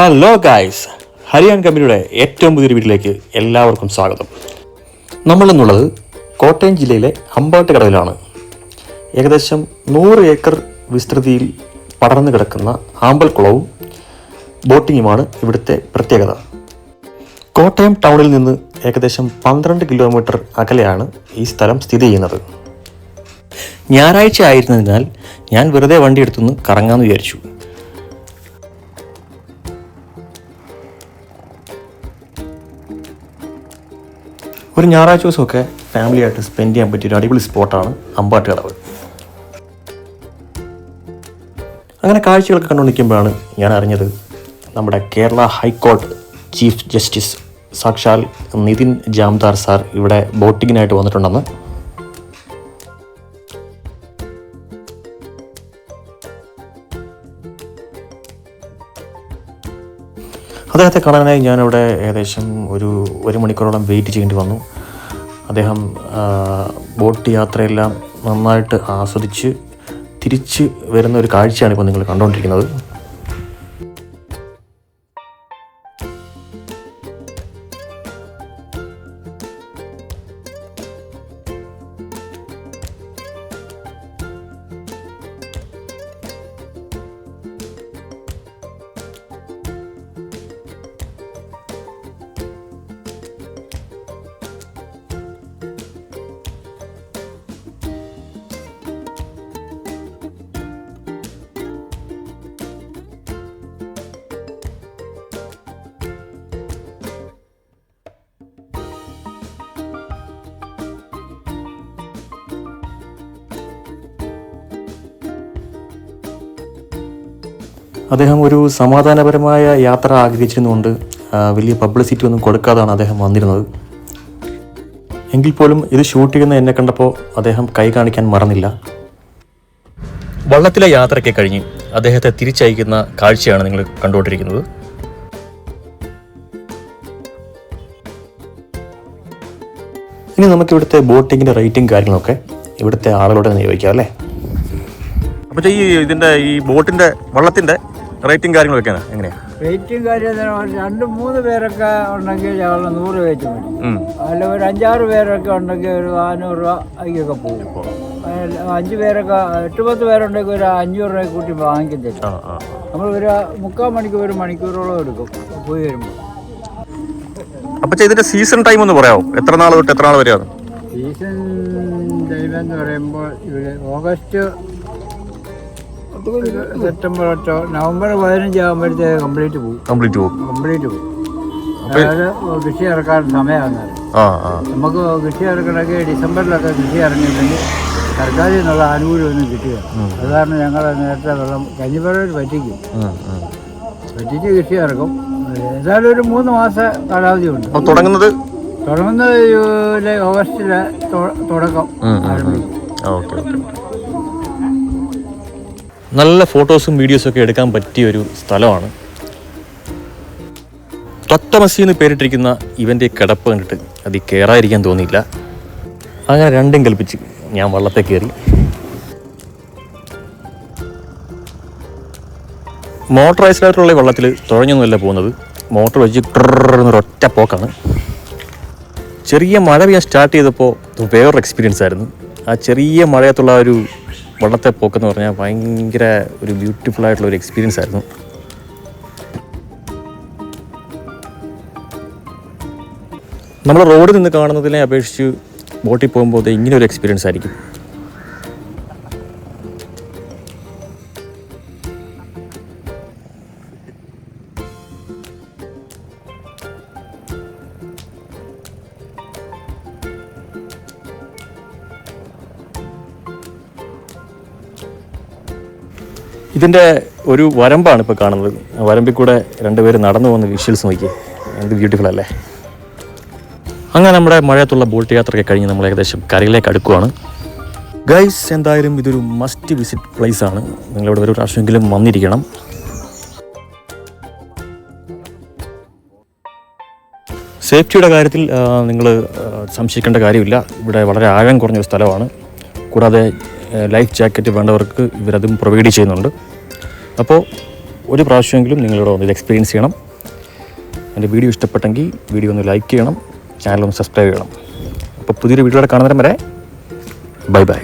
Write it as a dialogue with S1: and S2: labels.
S1: Hello guys ഹരിയാൻ കമ്പനിയുടെ ഏറ്റവും പുതിയൊരു വീട്ടിലേക്ക് എല്ലാവർക്കും സ്വാഗതം. നമ്മളെന്നുള്ളത് കോട്ടയം ജില്ലയിലെ അമ്പാട്ട് കടവിലാണ്. ഏകദേശം നൂറ് ഏക്കർ വിസ്തൃതിയിൽ പടർന്നു കിടക്കുന്ന ആമ്പൽക്കുളവും ബോട്ടിങ്ങുമാണ് ഇവിടുത്തെ പ്രത്യേകത. കോട്ടയം ടൗണിൽ നിന്ന് ഏകദേശം പന്ത്രണ്ട് കിലോമീറ്റർ അകലെയാണ് ഈ സ്ഥലം സ്ഥിതി ചെയ്യുന്നത്. ഞായറാഴ്ച ആയിരുന്നതിനാൽ ഞാൻ വെറുതെ വണ്ടി എടുത്തുനിന്ന് കറങ്ങാമെന്ന് വിചാരിച്ചു. ഒരു ഞായറാഴ്ച ദിവസമൊക്കെ ഫാമിലിയായിട്ട് സ്പെൻഡ് ചെയ്യാൻ പറ്റിയ ഒരു അടിപൊളി സ്പോട്ടാണ് അമ്പാട്ട് കടവ്. അങ്ങനെ കാഴ്ചകളൊക്കെ കണ്ടുകൊണ്ടിരിക്കുമ്പോഴാണ് ഞാൻ അറിഞ്ഞത് നമ്മുടെ കേരള ഹൈക്കോടതി ചീഫ് ജസ്റ്റിസ് സാക്ഷാൽ നിതിൻ ജാംദാർ സാർ ഇവിടെ ബോട്ടിങ്ങിനായിട്ട് വന്നിട്ടുണ്ടെന്ന്. അദ്ദേഹത്തെ കാണാനായി ഞാനിവിടെ ഏകദേശം ഒരു ഒരു മണിക്കൂറോളം വെയിറ്റ് ചെയ്യേണ്ടി വന്നു. അദ്ദേഹം ബോട്ട് യാത്രയെല്ലാം നന്നായിട്ട് ആസ്വദിച്ച് തിരിച്ച് വരുന്ന ഒരു കാഴ്ചയാണ് ഇപ്പോൾ നിങ്ങൾ കണ്ടുകൊണ്ടിരിക്കുന്നത്. അദ്ദേഹം ഒരു സമാധാനപരമായ യാത്ര ആഗ്രഹിച്ചിരുന്നുകൊണ്ട് വലിയ പബ്ലിസിറ്റി ഒന്നും കൊടുക്കാതാണ് അദ്ദേഹം വന്നിരുന്നത്. എങ്കിൽ പോലും ഇത് ഷൂട്ട് ചെയ്യുന്ന എന്നെ കണ്ടപ്പോൾ അദ്ദേഹം കൈ കാണിക്കാൻ മറന്നില്ല. വള്ളത്തിലെ യാത്രയ്ക്ക് കഴിഞ്ഞ് അദ്ദേഹത്തെ തിരിച്ചയക്കുന്ന കാഴ്ചയാണ് നിങ്ങൾ കണ്ടുകൊണ്ടിരിക്കുന്നത്. ഇനി നമുക്ക് ഇവിടുത്തെ ബോട്ടിങ്ങിന്റെ റേറ്റിംഗ് കാര്യങ്ങളൊക്കെ ഇവിടുത്തെ ആളുകളോട് തന്നെ ചോദിക്കാം അല്ലേ? അപ്പോൾ ഈ ഇതിന്റെ ഈ ബോട്ടിന്റെ വള്ളത്തിന്റെ റേറ്റും കാര്യങ്ങളൊക്കെയാണ് എങ്ങനെയാ?
S2: റേറ്റും കാര്യം രണ്ട് മൂന്ന് പേരൊക്കെ ഉണ്ടെങ്കിൽ ഞങ്ങൾ നൂറ് വെച്ച് മതി അല്ല ഒരു അഞ്ചാറ് പേരൊക്കെ ഉണ്ടെങ്കിൽ ഒരു നാനൂറ് രൂപ അതിക്കൊക്കെ പോകും. അഞ്ച് പേരൊക്കെ എട്ട് പത്ത് പേരുണ്ടെങ്കിൽ ഒരു അഞ്ഞൂറ് രൂപ കൂട്ടി വാങ്ങിക്കും
S1: ആ
S2: നമ്മൾ ഒരു മുക്കാൽ മണിക്കൂർ ഒരു മണിക്കൂറോളം എടുക്കും പോയി വരുമ്പോൾ.
S1: അപ്പൊ ഇതിന്റെ സീസൺ ടൈം ഒന്ന് പറയാമോ എത്ര നാൾ തൊട്ട് എത്ര നാൾ വരെയാണ്?
S2: സീസൺ ടൈം എന്ന് പറയുമ്പോൾ ഇവിടെ ഓഗസ്റ്റ് സെപ്റ്റംബർ ഒട്ടോ നവംബർ പതിനഞ്ച് ആകുമ്പോഴത്തേക്ക് കംപ്ലീറ്റ് പോകും
S1: കംപ്ലീറ്റ് പോകും
S2: കംപ്ലീറ്റ് പോകും അതായത് കൃഷി ഇറക്കാൻ സമയമാണ്.
S1: ആ ആ.
S2: നമുക്ക് കൃഷി ഇറക്കണമെങ്കിൽ ഡിസംബറിലൊക്കെ കൃഷി ഇറങ്ങിയില്ലെങ്കിൽ സർക്കാരിൽ നിന്നുള്ള ആനുകൂല്യമൊന്നും കിട്ടുക അത് കാരണം ഞങ്ങൾ നേരത്തെ വെള്ളം കഞ്ഞിപ്പറയിൽ പറ്റിക്കും. പറ്റിച്ച് കൃഷി ഇറക്കും. ഏതായാലും ഒരു മൂന്ന് മാസ കാലാവധി ഉണ്ട്.
S1: തുടങ്ങുന്നത്?
S2: തുടങ്ങുന്നത് ജൂലൈ ഓഗസ്റ്റിലെ തുടക്കം ആരംഭിക്കും.
S1: Okay okay. നല്ല ഫോട്ടോസും വീഡിയോസും ഒക്കെ എടുക്കാൻ പറ്റിയ ഒരു സ്ഥലമാണ്. തൊട്ടമസി എന്ന് പേരിട്ടിരിക്കുന്ന ഇവന്റെ കിടപ്പ് കണ്ടിട്ട് അത് കയറാതിരിക്കാൻ തോന്നിയില്ല. അങ്ങനെ രണ്ടും കൽപ്പിച്ച് ഞാൻ വള്ളത്തെ കയറി മോട്ടറൈസ്ഡ് ആയിട്ടുള്ള വെള്ളത്തിൽ തുഴഞ്ഞൊന്നുമല്ല പോകുന്നത്. മോട്ടർ വെച്ച് ഒറ്റ പോക്കാണ്. ചെറിയ മഴ പെയ്യാൻ സ്റ്റാർട്ട് ചെയ്തപ്പോൾ വേറൊരു എക്സ്പീരിയൻസ് ആയിരുന്നു. ആ ചെറിയ മഴയത്തുള്ള ഒരു വള്ളത്തെ പോക്കെന്ന് പറഞ്ഞാൽ ഭയങ്കര ഒരു ബ്യൂട്ടിഫുൾ ആയിട്ടുള്ള ഒരു എക്സ്പീരിയൻസ് ആയിരുന്നു. നമ്മൾ റോഡിൽ നിന്ന് കാണുന്നതിനെ അപേക്ഷിച്ച് ബോട്ടിൽ പോകുമ്പോൾ ഇങ്ങനെ ഒരു എക്സ്പീരിയൻസ് ആയിരിക്കും. ഇതിന്റെ ഒരു വരമ്പാണ് ഇപ്പോൾ കാണുന്നത്. വരമ്പിൽ കൂടെ രണ്ടുപേര് നടന്നു പോകുന്ന വിഷ്വൽസ് നോക്കി എന്ത് ബ്യൂട്ടിഫുൾ അല്ലേ? അങ്ങനെ നമ്മുടെ മഴയത്തുള്ള ബോട്ട് യാത്രയൊക്കെ കഴിഞ്ഞ് നമ്മൾ ഏകദേശം കരയിലേക്ക് അടുക്കുവാണ്. ഗൈസ് എന്തായാലും ഇതൊരു മസ്റ്റ് വിസിറ്റ് പ്ലേസ് ആണ്. നിങ്ങളിവിടെ ഒരു പ്രാവശ്യമെങ്കിലും വന്നിരിക്കണം. സേഫ്റ്റിയുടെ കാര്യത്തിൽ നിങ്ങൾ സംശയിക്കേണ്ട കാര്യമില്ല. ഇവിടെ വളരെ ആഴം കുറഞ്ഞൊരു സ്ഥലമാണ്. കൂടാതെ ലൈഫ് ജാക്കറ്റ് വേണ്ടവർക്ക് ഇവരതും പ്രൊവൈഡ് ചെയ്യുന്നുണ്ട്. അപ്പോൾ ഒരു പ്രാവശ്യമെങ്കിലും നിങ്ങളിവിടെ വന്ന് ഇത് എക്സ്പീരിയൻസ് ചെയ്യണം. എന്റെ വീഡിയോ ഇഷ്ടപ്പെട്ടെങ്കിൽ വീഡിയോ ഒന്ന് ലൈക്ക് ചെയ്യണം. ചാനൽ ഒന്ന് സബ്സ്ക്രൈബ് ചെയ്യണം. അപ്പോൾ പുതിയൊരു വീഡിയോയുടെ കാണുന്നേരം വരെ ബൈ ബൈ